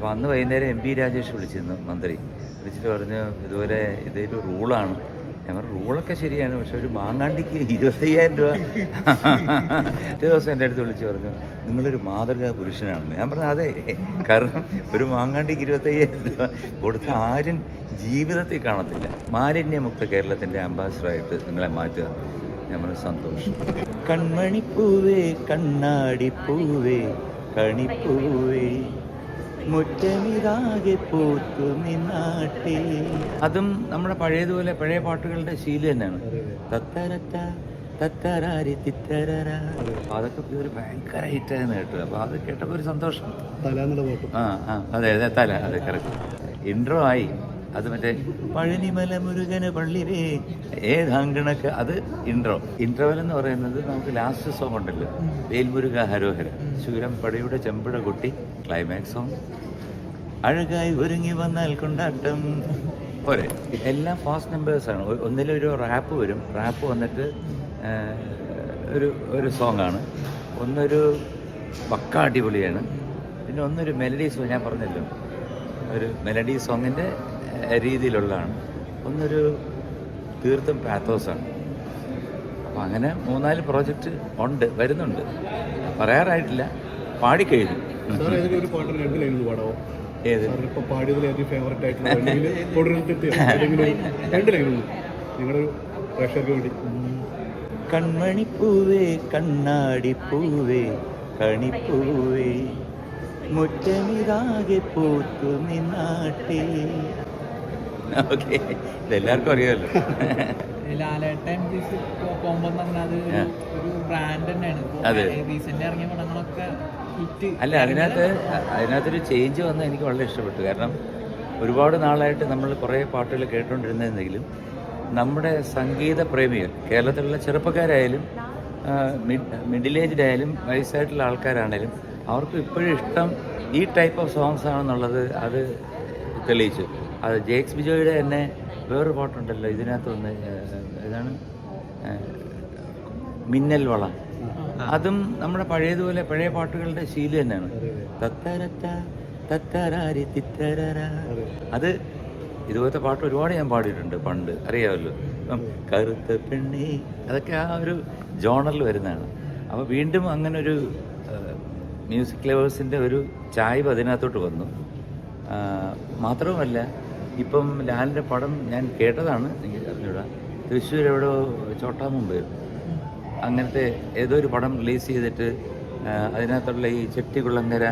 അപ്പോൾ അന്ന് വൈകുന്നേരം എം പി രാജേഷ് വിളിച്ചിരുന്നു മന്ത്രി. വിളിച്ചിട്ട് പറഞ്ഞു ഇതുപോലെ ഇതൊരു റൂളാണ്. ഞങ്ങൾ റൂളൊക്കെ ശരിയാണ് പക്ഷെ ഒരു മാങ്ങാണ്ടിക്ക് ഇരുപത്തയ്യായിരം രൂപ. ദിവസം എന്റെ അടുത്ത് വിളിച്ച് പറഞ്ഞു നിങ്ങളൊരു മാതൃകാ പുരുഷനാണെന്ന്. ഞാൻ പറഞ്ഞു അതെ കാരണം ഒരു മാങ്ങാണ്ടിക്ക് ഇരുപത്തയ്യായിരം രൂപ കൊടുത്ത ആരും ജീവിതത്തിൽ കാണത്തില്ല. മാലിന്യമുക്ത കേരളത്തിന്റെ അംബാസിഡറായിട്ട് നിങ്ങളെ മാറ്റുക. ഞമ്മൾ സന്തോഷം. കൺമണിപ്പൂവേ കണ്ണാടിപ്പൂവേ കണിപ്പൂവേ മുറ്റമിതാകെ പൂത്തു നിന്നാട്ടെ അതും നമ്മുടെ പഴയതുപോലെ പഴയ പാട്ടുകളുടെ ശീലം തന്നെയാണ്. തത്തരത്ത തത്തരാരി തിത്തരര. അതൊക്കെ ഒരു ഭയങ്കര ഹിറ്റായിരുന്നു കേട്ടു. അപ്പൊ അത് കേട്ടപ്പോ ഒരു സന്തോഷം. തല ആ ആ അതെ അതെ തല അതെ കറക്റ്റ് ഇൻട്രോ ആയി. അത് മറ്റേ പഴനിമല മുരുകന് പള്ളിരേ ഏതാങ്കണക്ക് അത് ഇൻട്രോ ഇൻട്രോവൽ എന്ന് പറയുന്നത് നമുക്ക് ലാസ്റ്റ് സോങ് ഉണ്ടല്ലോ. വേൽമുരുക ഹരോഹര. ശൂരം പടയുടെ ചെമ്പട കുട്ടി ക്ലൈമാക്സ് സോങ് അഴകായി ഒരുങ്ങി വന്നാൽ കൊണ്ടാട്ടം. പോരെ. എല്ലാം ഫാസ്റ്റ് നമ്പേഴ്സാണ് ഒന്നിലൊരു റാപ്പ് വരും. റാപ്പ് വന്നിട്ട് ഒരു ഒരു സോങ്ങാണ് ഒന്നൊരു പക്ക അടിപൊളിയാണ്. പിന്നെ ഒന്നൊരു മെലഡീസ് ഞാൻ പറഞ്ഞല്ലോ. ഒരു മെലഡി സോങ്ങിന്റെ രീതിയിലുള്ളതാണ്. ഒന്നൊരു തീർത്തും പാത്തോസാണ്. അപ്പോൾ അങ്ങനെ മൂന്നാൽ പ്രോജക്റ്റ് ഉണ്ട് വരുന്നുണ്ട്. പറയാറായിട്ടില്ല. പാടിക്കഴിഞ്ഞു ഏത്? പാടിയതിൽ ഏറ്റവും ഫേവററ്റ് ആയിട്ടുള്ള രണ്ട് ലൈനുള്ളൂ നിങ്ങളുടെ ഒരു പ്രേക്ഷകർക്ക് വേണ്ടി. കൺമണിപ്പൂവേ കണ്ണാടിപ്പൂവേ കണിപ്പൂവേ. മുറ്റമിതാകെ ഓക്കെ. ഇതെല്ലാവർക്കും അറിയാമല്ലോ ലാലേട്ടൻ കോമ്പോ ഒരു- ആ. ഒരു ബ്രാൻഡ് തന്നെയാണ്. അതെ. റീസെന്റ് ഇറങ്ങിയ പടങ്ങളൊക്കെ ഹിറ്റ്. അല്ല അതിനകത്ത് അതിനകത്തൊരു ചേഞ്ച് വന്നത് എനിക്ക് വളരെ ഇഷ്ടപ്പെട്ടു. കാരണം ഒരുപാട് നാളായിട്ട് നമ്മൾ കുറേ പാട്ടുകൾ കേട്ടുകൊണ്ടിരുന്നെങ്കിലും നമ്മുടെ സംഗീത പ്രേമികൾ കേരളത്തിലുള്ള ചെറുപ്പക്കാരായാലും മിഡ് മിഡിൽ ഏജ്ഡ് ആയാലും വയസ്സായിട്ടുള്ള ആൾക്കാരാണേലും അവർക്ക് ഇപ്പോഴും ഇഷ്ടം ഈ ടൈപ്പ് ഓഫ് സോങ്സ് ആണെന്നുള്ളത് അത് തെളിയിച്ചു. അത് ജേക്സ് ബിജോയുടെ തന്നെ വേറൊരു പാട്ടുണ്ടല്ലോ ഇതിനകത്തൊന്ന് ഇതാണ് മിന്നൽ വള. അതും നമ്മുടെ പഴയതുപോലെ പഴയ പാട്ടുകളുടെ ശീലം തന്നെയാണ്. അത് ഇതുപോലത്തെ പാട്ട് ഒരുപാട് ഞാൻ പാടിയിട്ടുണ്ട് പണ്ട്. അറിയാമല്ലോ? ഇപ്പം കറുത്ത പെണ്ണി അതൊക്കെ ആ ഒരു ജോണറിൽ വരുന്നതാണ്. അപ്പോൾ വീണ്ടും അങ്ങനൊരു മ്യൂസിക് ലവേഴ്സിന്റെ ഒരു ചായ്വ് അതിനകത്തോട്ട് വന്നു. മാത്രവുമല്ല ഇപ്പം ലാലിന്റെ പടം ഞാൻ കേട്ടതാണ് എനിക്ക് അറിഞ്ഞൂടാ. തൃശ്ശൂർ എവിടെയോ ചോട്ടാമുമ്പ് അങ്ങനത്തെ ഏതോ ഒരു പടം റിലീസ് ചെയ്തിട്ട് അതിനകത്തുള്ള ഈ ചെട്ടികുളങ്ങര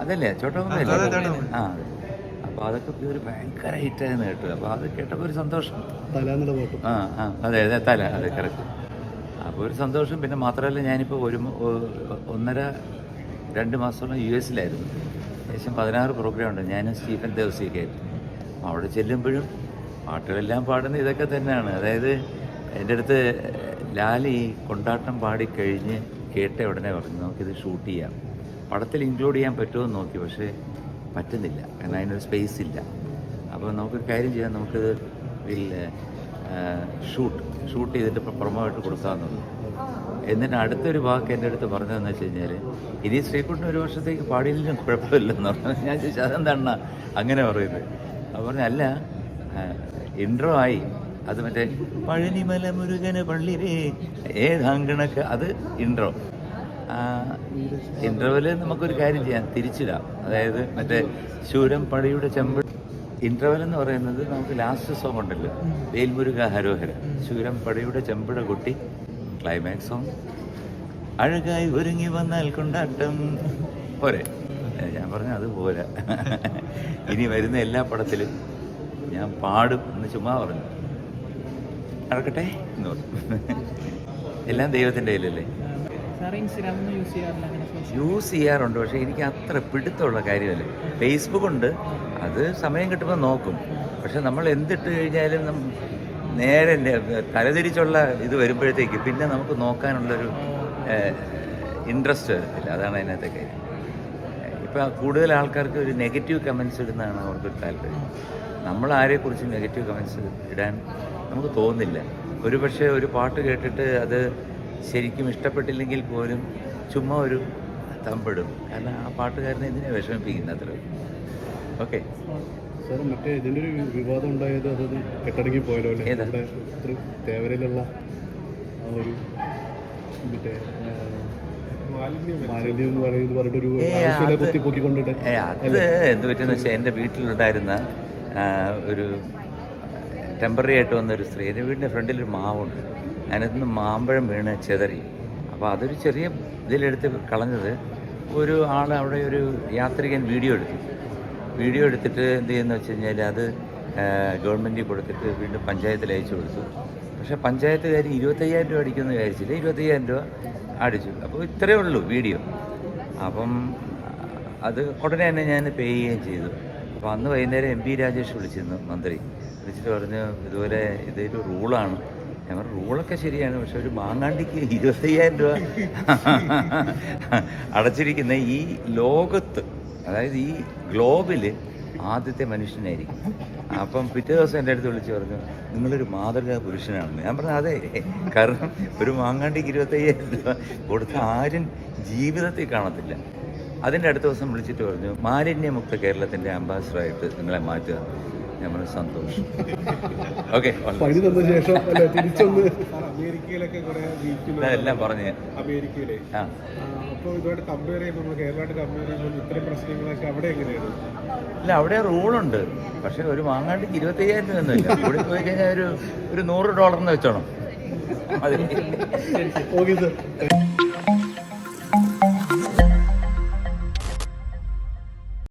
അതല്ലേ? ചോട്ടാമുമ്പല്ലേ ആ അതെ. അപ്പോൾ അതൊക്കെ ഇപ്പോൾ ഒരു ഭയങ്കര ഹിറ്റായെന്ന് കേട്ടു അപ്പോൾ അത് കേട്ടപ്പോൾ ഒരു സന്തോഷം. ആ ആ അതെ അതെ തല അതെ കറക്റ്റ് അപ്പോൾ ഒരു സന്തോഷം. പിന്നെ മാത്രമല്ല ഞാനിപ്പോൾ ഒരു ഒന്നര രണ്ട് മാസത്തോളം യു എസിലായിരുന്നു. ഏകദേശം പതിനാറ് പ്രോഗ്രാം ഉണ്ട്. ഞാൻ സ്റ്റീഫൻ ദേവസിയൊക്കെ ആയിരുന്നു അവിടെ ചെല്ലുമ്പോഴും പാട്ടുകളെല്ലാം പാടുന്ന ഇതൊക്കെ തന്നെയാണ്. അതായത് എന്റെ അടുത്ത് ലാലി കൊണ്ടാട്ടം പാടിക്കഴിഞ്ഞ് കേട്ട ഉടനെ പറഞ്ഞു നമുക്കിത് ഷൂട്ട് ചെയ്യാം. പടത്തിൽ ഇൻക്ലൂഡ് ചെയ്യാൻ പറ്റുമോ എന്ന് നോക്കി. പക്ഷേ പറ്റുന്നില്ല. കാരണം അതിനൊരു സ്പേസ് ഇല്ല. അപ്പോൾ നമുക്കൊരു കാര്യം ചെയ്യാം. നമുക്ക് വിൽ ഷൂട്ട് ഷൂട്ട് ചെയ്തിട്ട് പ്രൊമോ ആയിട്ട് കൊടുക്കാമെന്നുള്ളൂ. എന്നിട്ട് അടുത്തൊരു വാക്ക് എന്റെ അടുത്ത് പറഞ്ഞതെന്ന് വെച്ച് കഴിഞ്ഞാൽ ഇനി ശ്രീകുട്ടൻ ഒരു വർഷത്തേക്ക് പാടിയില്ലെങ്കിലും കുഴപ്പമില്ലെന്ന് പറഞ്ഞു ഞാൻ ചോദിച്ചു അതെന്താണ് അങ്ങനെ പറയുന്നത്. അപ്പോൾ പറഞ്ഞു അല്ല ഇൻട്രോ ആയി. അത് മറ്റേ പഴനിമല മുരുകന് പള്ളിരേ ഏതാങ്കണക്ക് അത് ഇൻട്രോ ഇന്റർവെൽ നമുക്കൊരു കാര്യം ചെയ്യാം. തിരിച്ചിടാം. അതായത് മറ്റേ ശൂരം പഴയുടെ ചെമ്പ് ഇന്റർവെൽ എന്ന് പറയുന്നത് നമുക്ക് ലാസ്റ്റ് സോങ് ഉണ്ടല്ലോ. വേൽമുരുക ഹരോഹര. ശൂരം പടയുടെ ചെമ്പിട കുട്ടി. ക്ലൈമാക്സ് സോങ് അഴകായി ഒരുങ്ങി വന്നാൽ കൊണ്ടാട്ടം. പോരെ. ഞാൻ പറഞ്ഞു അത് പോരാ. ഇനി വരുന്ന എല്ലാ പടത്തിലും ഞാൻ പാടും എന്ന് ചുമ്മാ പറഞ്ഞു. നടക്കട്ടെ എന്ന് പറഞ്ഞു. എല്ലാം ദൈവത്തിന്റെ കയ്യിലല്ലേ? യൂസ് ചെയ്യാറുണ്ട്. പക്ഷേ എനിക്ക് അത്ര പിടുത്തമുള്ള കാര്യമല്ല. ഫേസ്ബുക്ക് ഉണ്ട്. അത് സമയം കിട്ടുമ്പോൾ നോക്കും. പക്ഷെ നമ്മൾ എന്തിട്ട് കഴിഞ്ഞാലും നേരെ തലതിരിച്ചുള്ള ഇത് വരുമ്പോഴത്തേക്ക് പിന്നെ നമുക്ക് നോക്കാനുള്ളൊരു ഇൻട്രസ്റ്റ് വരത്തില്ല. അതാണ് അതിനകത്തെ കാര്യം. ഇപ്പം കൂടുതൽ ആൾക്കാർക്ക് ഒരു നെഗറ്റീവ് കമൻസ് ഇടുന്നതാണ് അവർക്കൊരു താല്പര്യം. നമ്മൾ ആരെക്കുറിച്ച് നെഗറ്റീവ് കമൻസ് ഇടാൻ നമുക്ക് തോന്നുന്നില്ല. ഒരു പക്ഷേ ഒരു പാട്ട് കേട്ടിട്ട് അത് ശരിക്കും ഇഷ്ടപ്പെട്ടില്ലെങ്കിൽ പോലും ചുമ്മാ ഒരു തമ്പിടും. കാരണം ആ പാട്ടുകാരനെ ഇതിനെ വിഷമിപ്പിക്കുന്ന അത്ര ഓക്കെ സാർ മറ്റേ ഇതിന്റെ ഒരു വിവാദം ഉണ്ടായത് അത് കെട്ടടങ്ങി പോയല്ലോ അല്ലേ? തേവരയിലുള്ള ആ ഒരു മറ്റേ അത് എന്ത് പറ്റുന്ന വെച്ചാൽ എന്റെ വീട്ടിലുണ്ടായിരുന്ന ഒരു ടെമ്പററി ആയിട്ട് വന്നൊരു സ്ത്രീ. എന്റെ വീടിന്റെ ഫ്രണ്ടിൽ ഒരു മാവുണ്ട്. അതിനകത്ത് നിന്ന് മാമ്പഴം വീണ് ചെതറി. അപ്പോൾ അതൊരു ചെറിയ ഇതിലെടുത്ത് കളഞ്ഞത് ഒരു ആൾ അവിടെ ഒരു യാത്രികൻ വീഡിയോ എടുത്തു. വീഡിയോ എടുത്തിട്ട് എന്ത് ചെയ്യുന്ന വെച്ച് കഴിഞ്ഞാൽ അത് ഗവൺമെന്റിൽ കൊടുത്തിട്ട് വീണ്ടും പഞ്ചായത്തിൽ അയച്ചു കൊടുത്തു. പക്ഷേ പഞ്ചായത്തുകാർ ഇരുപത്തയ്യായിരം രൂപ അടിക്കുമെന്ന് വിചാരിച്ചില്ല. ഇരുപത്തയ്യായിരം രൂപ അടിച്ചു. അപ്പോൾ ഇത്രയേ ഉള്ളൂ വീഡിയോ. അപ്പം അത് ഉടനെ തന്നെ ഞാൻ പേ ചെയ്യുകയും ചെയ്തു. അപ്പോൾ അന്ന് വൈകുന്നേരം എം പി രാജേഷ് വിളിച്ചിരുന്നു മന്ത്രി. വിളിച്ചിട്ട് പറഞ്ഞു ഇതുപോലെ ഇതൊരു റൂളാണ്. ഞാൻ റൂളൊക്കെ ശരിയാണ് പക്ഷെ ഒരു മാങ്ങാണ്ടിക്ക് ഇരുപത്തയ്യായിരം രൂപ അടച്ചിരിക്കുന്ന ഈ ലോകത്ത് അതായത് ഈ ഗ്ലോബിൽ ആദ്യത്തെ മനുഷ്യനായിരിക്കും. അപ്പം പിറ്റേ ദിവസം എന്റെ അടുത്ത് വിളിച്ച് പറഞ്ഞു നിങ്ങളൊരു മാതൃകാ പുരുഷനാണെന്ന്. ഞാൻ പറഞ്ഞു അതെ കാരണം ഒരു മാങ്ങാണ്ടിക്ക് ഇരുപത്തയ്യായിരം രൂപ കൊടുത്ത ആരും ജീവിതത്തിൽ കാണത്തില്ല. അതിന്റെ അടുത്ത ദിവസം വിളിച്ചിട്ട് പറഞ്ഞു മാലിന്യമുക്ത കേരളത്തിന്റെ അംബാസിഡറായിട്ട് നിങ്ങളെ മാറ്റുക. പറഞ്ഞു സന്തോഷം. ഓക്കെ പണി തന്ന ശേഷം അല്ല തിരിച്ചൊന്ന് അമേരിക്കയിലൊക്കെ എല്ലാം പറഞ്ഞു അമേരിക്കയിലെ. അപ്പോൾ ഇതുമായിട്ട് കമ്പയർ ചെയ്യുമ്പോൾ നമ്മൾ കേരളമായിട്ട് കമ്പയർ ചെയ്യുമ്പോൾ പ്രശ്നങ്ങളൊക്കെ അവിടെ എങ്ങനെയാണ്? ഇല്ല അവിടെ റൂളുണ്ട്. പക്ഷെ ഒരു മാങ്ങാണ്ടിക്ക് ഇരുപത്തയ്യായിരം രൂപ ഒന്നുമില്ല. ഇവിടെ പോയി കഴിഞ്ഞാൽ ഒരു ഒരു നൂറ് ഡോളറിന് വെച്ചോണം. അതെ. Okay sir